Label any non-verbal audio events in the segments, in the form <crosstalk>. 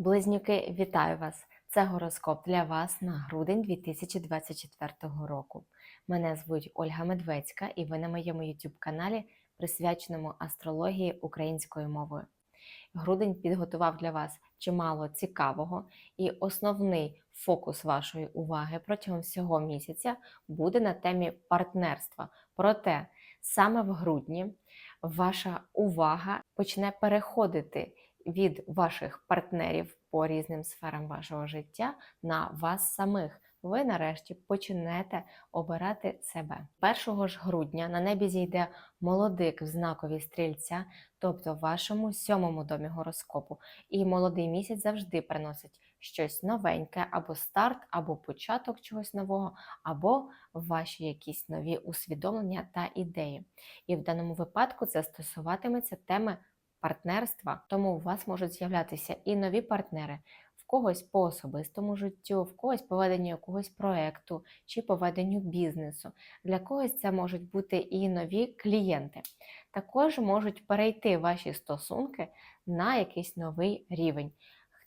Близнюки, вітаю вас! Це гороскоп для вас на грудень 2024 року. Мене звуть Ольга Медведська, і ви на моєму YouTube каналі, присвяченому астрології українською мовою. Грудень підготував для вас чимало цікавого, і основний фокус вашої уваги протягом всього місяця буде на темі партнерства. Проте саме в грудні ваша увага почне переходити від ваших партнерів по різним сферам вашого життя на вас самих. Ви нарешті почнете обирати себе. 1 ж грудня на небі зійде молодик в знакові стрільця, тобто в вашому сьомому домі гороскопу. І молодий місяць завжди приносить щось новеньке, або старт, або початок чогось нового, або ваші якісь нові усвідомлення та ідеї. І в даному випадку це стосуватиметься теми партнерства, тому у вас можуть з'являтися і нові партнери. В когось по особистому життю, в когось поведенню якогось проекту чи поведенню бізнесу. Для когось це можуть бути і нові клієнти. Також можуть перейти ваші стосунки на якийсь новий рівень.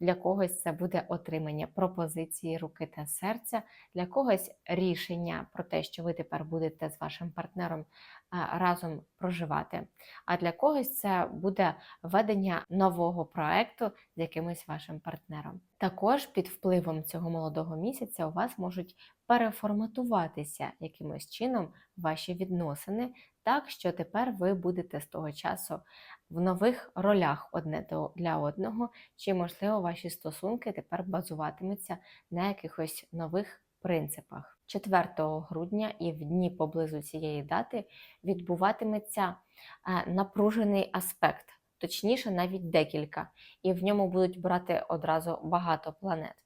Для когось це буде отримання пропозиції руки та серця, для когось рішення про те, що ви тепер будете з вашим партнером разом проживати. А для когось це буде ведення нового проекту з якимось вашим партнером. Також під впливом цього молодого місяця у вас можуть переформатуватися якимось чином ваші відносини, так що тепер ви будете з того часу в нових ролях одне для одного, чи, можливо, ваші стосунки тепер базуватимуться на якихось нових принципах. 4 грудня і в дні поблизу цієї дати відбуватиметься е, напружений аспект, точніше, навіть декілька, і в ньому будуть брати одразу багато планет.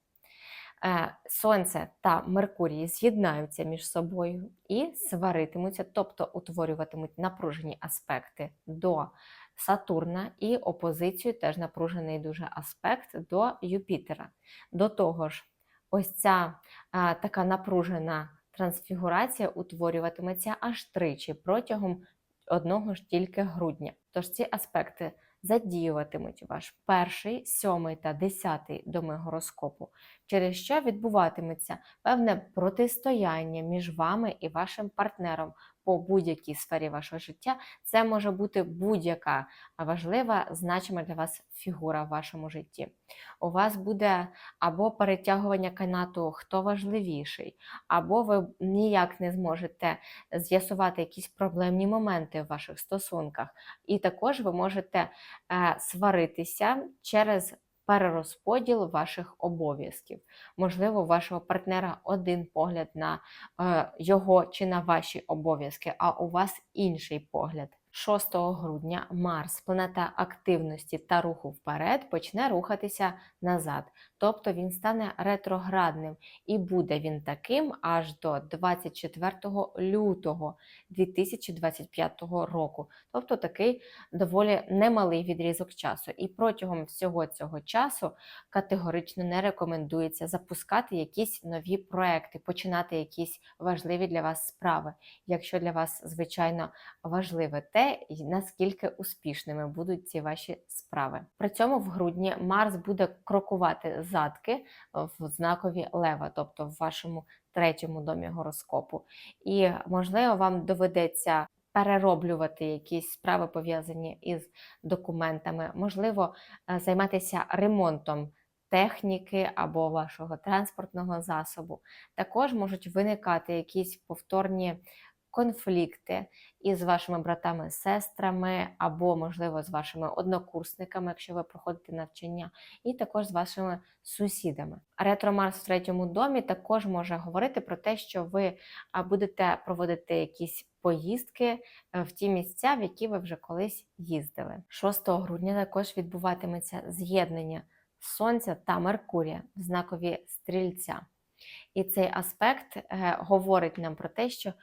Е, Сонце та Меркурій з'єднаються між собою і сваритимуться, тобто утворюватимуть напружені аспекти до Сатурна і опозицію теж напружений дуже аспект до Юпітера. До того ж, ось ця а, така напружена трансфігурація утворюватиметься аж тричі протягом одного ж тільки грудня. Тож ці аспекти задіюватимуть ваш перший, сьомий та десятий доми гороскопу, через що відбуватиметься певне протистояння між вами і вашим партнером по будь-якій сфері вашого життя. Це може бути будь-яка важлива, значима для вас фігура в вашому житті. У вас буде або перетягування канату, хто важливіший, або ви ніяк не зможете з'ясувати якісь проблемні моменти в ваших стосунках. І також ви можете е, сваритися через перерозподіл ваших обов'язків. Можливо, у вашого партнера один погляд на е, його чи на ваші обов'язки, а у вас інший погляд. 6 грудня Марс, планета активності та руху вперед, почне рухатися назад. Тобто він стане ретроградним і буде він таким аж до 24 лютого 2025 року. Тобто такий доволі немалий відрізок часу. І протягом всього цього часу категорично не рекомендується запускати якісь нові проекти, починати якісь важливі для вас справи. Якщо для вас, звичайно, важливе те, наскільки успішними будуть ці ваші справи. При цьому в грудні Марс буде крокувати задки в знакові лева, тобто в вашому третьому домі гороскопу. І, можливо, вам доведеться перероблювати якісь справи, пов'язані із документами, можливо, е, займатися ремонтом. Техніки або вашого транспортного засобу. Також можуть виникати якісь повторні конфлікти із вашими братами, сестрами, або, можливо, з вашими однокурсниками, якщо ви проходите навчання, і також з вашими сусідами. Ретро Марс в третьому домі також може говорити про те, що ви будете проводити якісь поїздки е, в ті місця, в які ви вже колись їздили. 6 грудня також відбуватиметься з'єднання Сонця та Меркурія в знакові стрільця. І цей аспект е, говорить нам про те, що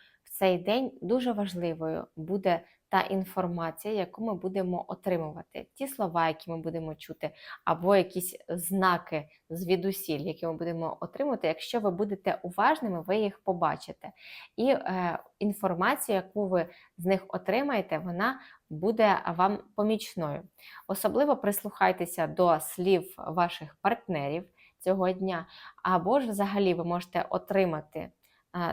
цей день дуже важливою буде та інформація, яку ми будемо отримувати, ті слова, які ми будемо чути, або якісь знаки звідусіль, які ми будемо отримувати. Якщо ви будете уважними, ви їх побачите. І е, інформація, яку ви з них отримаєте, вона буде вам помічною. Особливо прислухайтеся до слів ваших партнерів цього дня, або ж взагалі ви можете отримати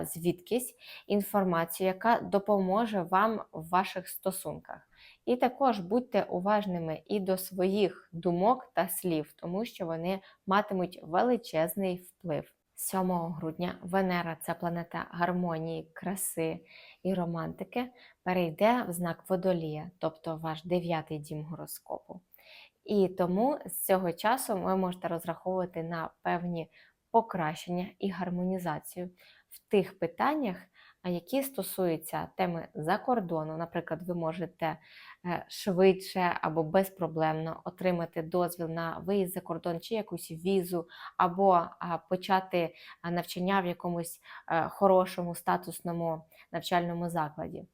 звідкись інформацію, яка допоможе вам в ваших стосунках. І також будьте уважними і до своїх думок та слів, тому що вони матимуть величезний вплив. 7 грудня Венера, це планета гармонії, краси і романтики, перейде в знак Водолія, тобто ваш дев'ятий дім гороскопу. І тому з цього часу ви можете розраховувати на певні покращення і гармонізацію в тих питаннях, які стосуються теми за кордону. Наприклад, ви можете е, швидше або безпроблемно отримати дозвіл на виїзд за кордон чи якусь візу, або почати навчання в якомусь е, хорошому статусному навчальному закладі.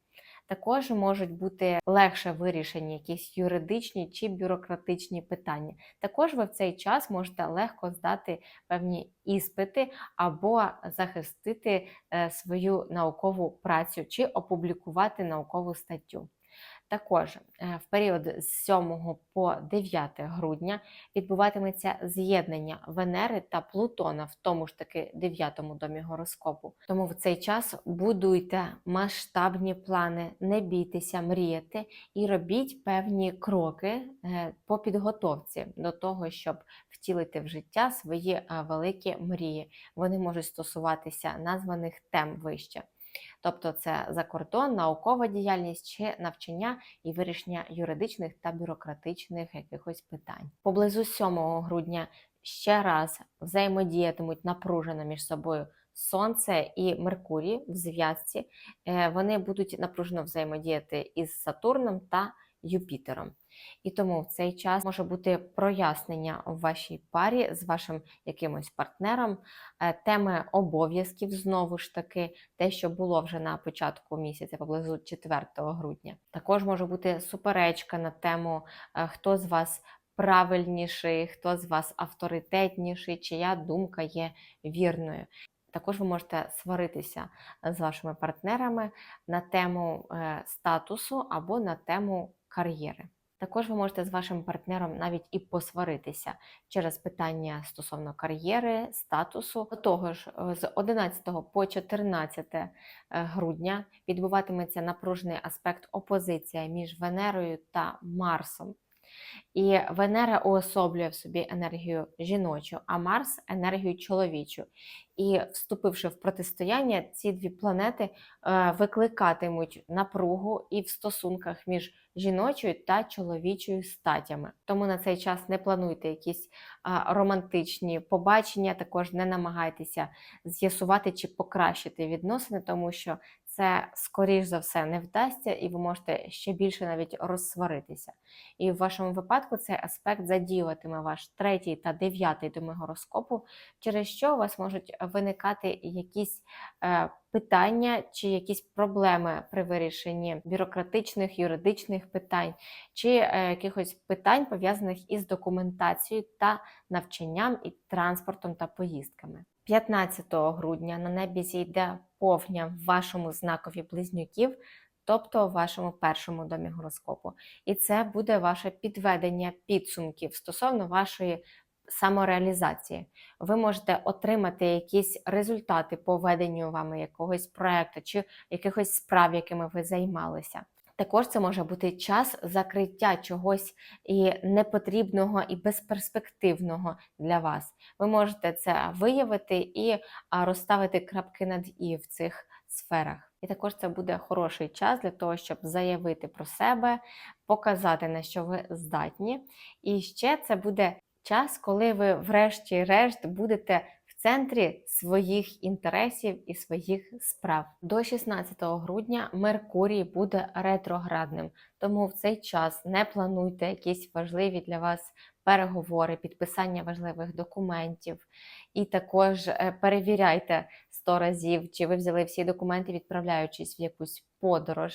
Також можуть бути легше вирішені якісь юридичні чи бюрократичні питання. Також ви в цей час можете легко здати певні іспити або захистити е, свою наукову працю чи опублікувати наукову статтю. Також е, в період з 7 по 9 грудня відбуватиметься з'єднання Венери та Плутона в тому ж таки 9 домі гороскопу. Тому в цей час будуйте масштабні плани, не бійтеся мріяти і робіть певні кроки е, по підготовці до того, щоб втілити в життя свої е, великі мрії. Вони можуть стосуватися названих тем вище. Тобто це закордон, наукова діяльність чи навчання і вирішення юридичних та бюрократичних якихось питань. Поблизу 7 грудня ще раз взаємодіятимуть напружено між собою. Сонце і Меркурій в зв'язці е, вони будуть напружено взаємодіяти із Сатурном та Юпітером. І тому в цей час може бути прояснення в вашій парі з вашим якимось партнером, е, теми обов'язків знову ж таки, те, що було вже на початку місяця, поблизу 4 грудня. Також може бути суперечка на тему, е, хто з вас. Правильніший, хто з вас авторитетніший, чия думка є вірною. Також ви можете сваритися з вашими партнерами на тему е, статусу або на тему кар'єри. Також ви можете з вашим партнером навіть і посваритися через питання стосовно кар'єри, статусу. До того ж, е, з 11 по 14 е, грудня відбуватиметься напружений аспект опозиція між Венерою та Марсом. І Венера уособлює в собі енергію жіночу, а Марс енергію чоловічу. І вступивши в протистояння, ці дві планети е, викликатимуть напругу і в стосунках між жіночою та чоловічою статями. Тому на цей час не плануйте якісь романтичні побачення, також не намагайтеся з'ясувати чи покращити відносини, тому що це, скоріш за все, не вдасться, і ви можете ще більше навіть розсваритися. І в вашому випадку цей аспект задіюватиме ваш третій та дев'ятий доми гороскопу, через що у вас можуть виникати якісь е, питання чи якісь проблеми при вирішенні бюрократичних, юридичних питань, чи е, якихось питань, пов'язаних із документацією та навчанням і транспортом та поїздками. 15 грудня на небі зійде повня в вашому знакові близнюків, тобто в вашому першому домі гороскопу. І це буде ваше підведення підсумків стосовно вашої самореалізації. Ви можете отримати якісь результати по веденню вами якогось проекту чи якихось справ, якими ви займалися. Також це може бути час закриття чогось і непотрібного і безперспективного для вас. Ви можете це виявити і розставити крапки над і в цих сферах. І також це буде хороший час для того, щоб заявити про себе, показати, на що ви здатні. І ще це буде час, коли ви, врешті-решт, будете центрі своїх інтересів і своїх справ. До 16 грудня Меркурій буде ретроградним, тому в цей час не плануйте якісь важливі для вас переговори, підписання важливих документів. І також е, перевіряйте 100 разів, чи ви взяли всі документи, відправляючись в якусь подорож.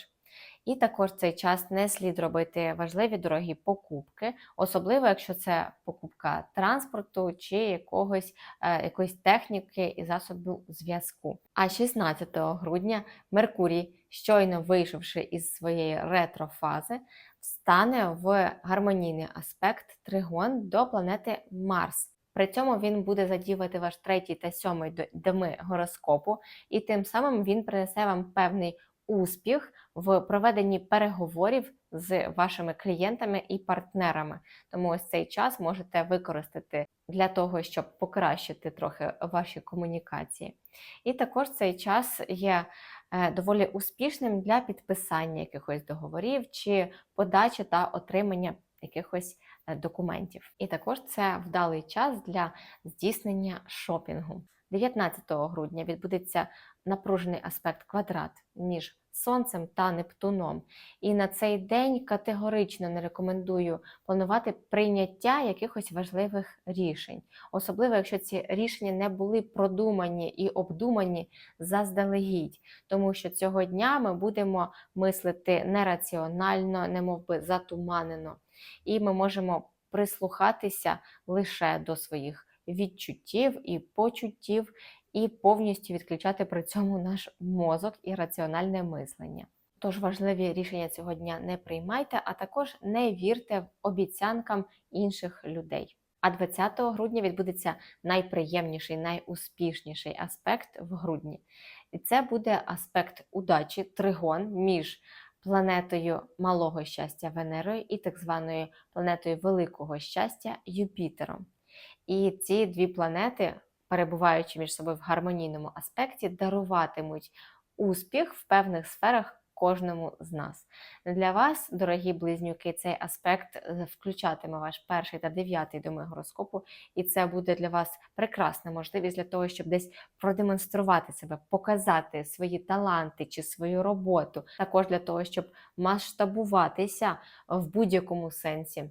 І також в цей час не слід робити важливі дорогі покупки, особливо якщо це покупка транспорту чи якогось, е, якоїсь техніки і засобу зв'язку. А 16 грудня Меркурій, щойно вийшовши із своєї ретрофази, встане в гармонійний аспект тригон до планети Марс. При цьому він буде задіювати ваш третій та сьомий доми гороскопу, і тим самим він принесе вам певний успіх в проведенні переговорів з вашими клієнтами і партнерами. Тому ось цей час можете використати для того, щоб покращити трохи ваші комунікації. І також цей час є е, доволі успішним для підписання якихось договорів чи подачі та отримання якихось е, документів. І також це вдалий час для здійснення шопінгу. 19 грудня відбудеться напружений аспект квадрат між Сонцем та Нептуном. І на цей день категорично не рекомендую планувати прийняття якихось важливих рішень, особливо якщо ці рішення не були продумані і обдумані заздалегідь, тому що цього дня ми будемо мислити нераціонально, немов би затуманено, і ми можемо прислухатися лише до своїх відчуттів і почуттів, і повністю відключати при цьому наш мозок і раціональне мислення. Тож важливі рішення цього дня не приймайте, а також не вірте в обіцянкам інших людей. А 20 грудня відбудеться найприємніший, найуспішніший аспект в грудні. І це буде аспект удачі, тригон між планетою малого щастя Венерою і так званою планетою великого щастя Юпітером. І ці дві планети, перебуваючи між собою в гармонійному аспекті, даруватимуть успіх в певних сферах кожному з нас. Для вас, дорогі близнюки, цей аспект е, включатиме ваш перший та дев'ятий доми гороскопу, і це буде для вас прекрасна можливість для того, щоб десь продемонструвати себе, показати свої таланти чи свою роботу, також для того, щоб масштабуватися в будь-якому сенсі.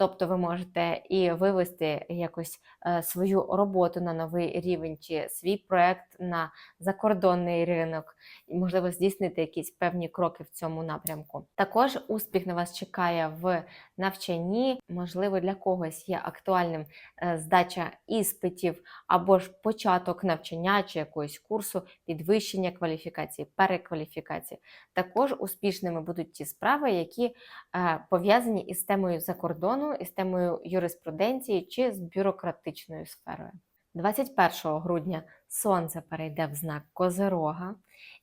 Тобто ви можете і вивести якось е, свою роботу на новий рівень, чи свій проект на закордонний ринок, і, можливо, здійснити якісь певні кроки в цьому напрямку. Також успіх на вас чекає в навчанні, можливо, для когось є актуальним е, здача іспитів або ж початок навчання чи якогось курсу, підвищення кваліфікації, перекваліфікації. Також успішними будуть ті справи, які е, пов'язані із темою закордону, із темою юриспруденції чи з бюрократичною сферою. 21 грудня Сонце перейде в знак Козирога,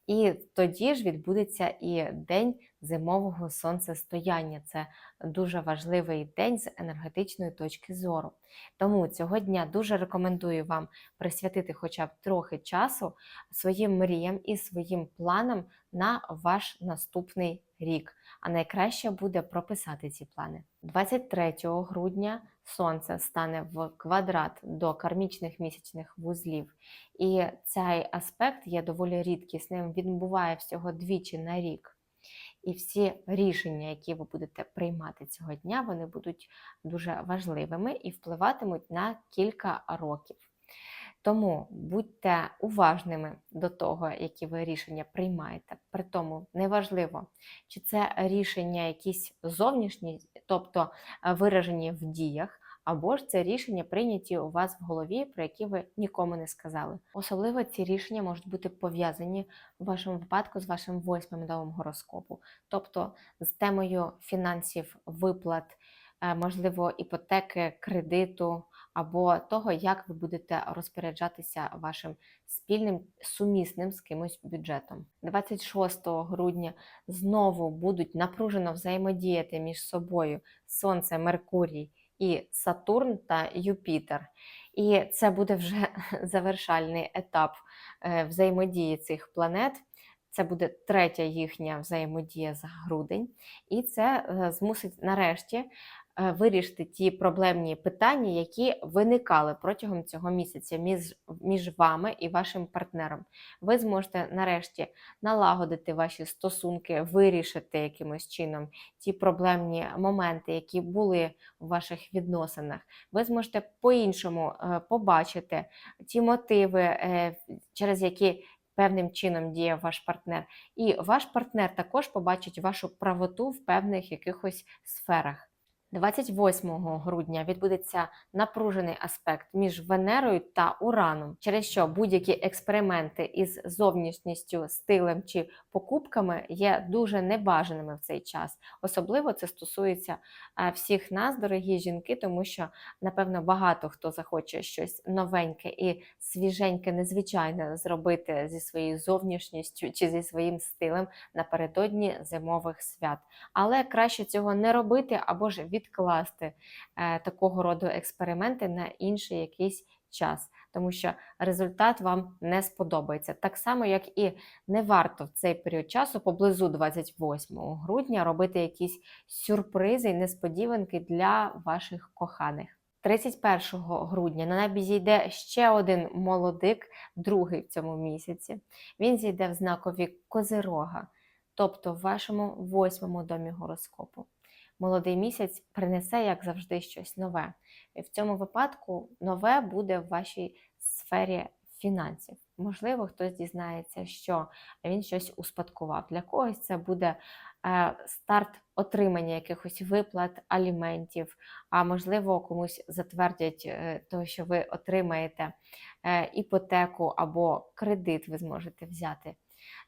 і тоді ж відбудеться і день зимового сонцестояння. Це дуже важливий день з енергетичної точки зору. Тому цього дня дуже рекомендую вам присвятити хоча б трохи часу своїм мріям і своїм планам на ваш наступний рік. А найкраще буде прописати ці плани. 23 грудня Сонце стане в квадрат до кармічних місячних вузлів. І цей аспект є доволі рідкісним. Він буває всього двічі на рік. І всі рішення, які ви будете приймати цього дня, вони будуть дуже важливими і впливатимуть на кілька років. Тому будьте уважними до того, які ви рішення приймаєте. При тому неважливо, чи це рішення якісь зовнішні, тобто е, виражені в діях, або ж це рішення прийняті у вас в голові, про які ви нікому не сказали. Особливо ці рішення можуть бути пов'язані в вашому випадку з вашим восьмим домом гороскопу, тобто з темою фінансів, виплат, е, можливо, іпотеки, кредиту або того, як ви будете розпоряджатися вашим спільним сумісним з кимось бюджетом. 26 грудня знову будуть напружено взаємодіяти між собою Сонце, Меркурій і Сатурн та Юпітер. І це буде вже <laughs> завершальний етап е, взаємодії цих планет. Це буде третя їхня взаємодія за грудень, і це е, змусить нарешті вирішити ті проблемні питання, які виникали протягом цього місяця між, між вами і вашим партнером. Ви зможете нарешті налагодити ваші стосунки, вирішити якимось чином ті проблемні моменти, які були в ваших відносинах. Ви зможете по-іншому е, побачити ті мотиви, е, через які певним чином діє ваш партнер, і ваш партнер також побачить вашу правоту в певних якихось сферах. 28 грудня відбудеться напружений аспект між Венерою та Ураном, через що будь-які експерименти із зовнішністю, стилем чи покупками є дуже небажаними в цей час. Особливо це стосується е, всіх нас, дорогі жінки, тому що напевно багато хто захоче щось новеньке і свіженьке, незвичайне зробити зі своєю зовнішністю чи зі своїм стилем напередодні зимових свят. Але краще цього не робити або ж відкласти е, такого роду експерименти на інший якийсь час, тому що результат вам не сподобається. Так само, як і не варто в цей період часу, поблизу 28 грудня, робити якісь сюрпризи і несподіванки для ваших коханих. 31 грудня на небі зійде ще один молодик, другий в цьому місяці. Він зійде в знакові Козирога, тобто в вашому восьмому домі гороскопу. Молодий місяць принесе, як завжди, щось нове. І в цьому випадку нове буде в вашій сфері фінансів. Можливо, хтось дізнається, що він щось успадкував. Для когось це буде е, старт отримання якихось виплат, аліментів, а можливо, комусь затвердять е, того, що ви отримаєте е, іпотеку або кредит, ви зможете взяти.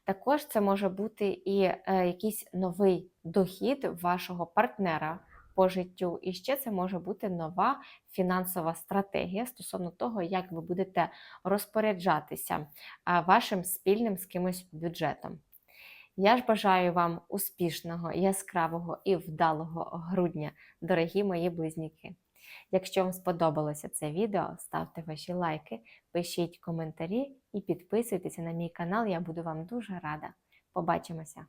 Також це може бути і е, якийсь новий дохід вашого партнера по життю. І ще це може бути нова фінансова стратегія стосовно того, як ви будете розпоряджатися вашим спільним з кимось бюджетом. Я ж бажаю вам успішного, яскравого і вдалого грудня, дорогі мої близнюки. Якщо вам сподобалося це відео, ставте ваші лайки, пишіть коментарі і підписуйтеся на мій канал, я буду вам дуже рада. Побачимося!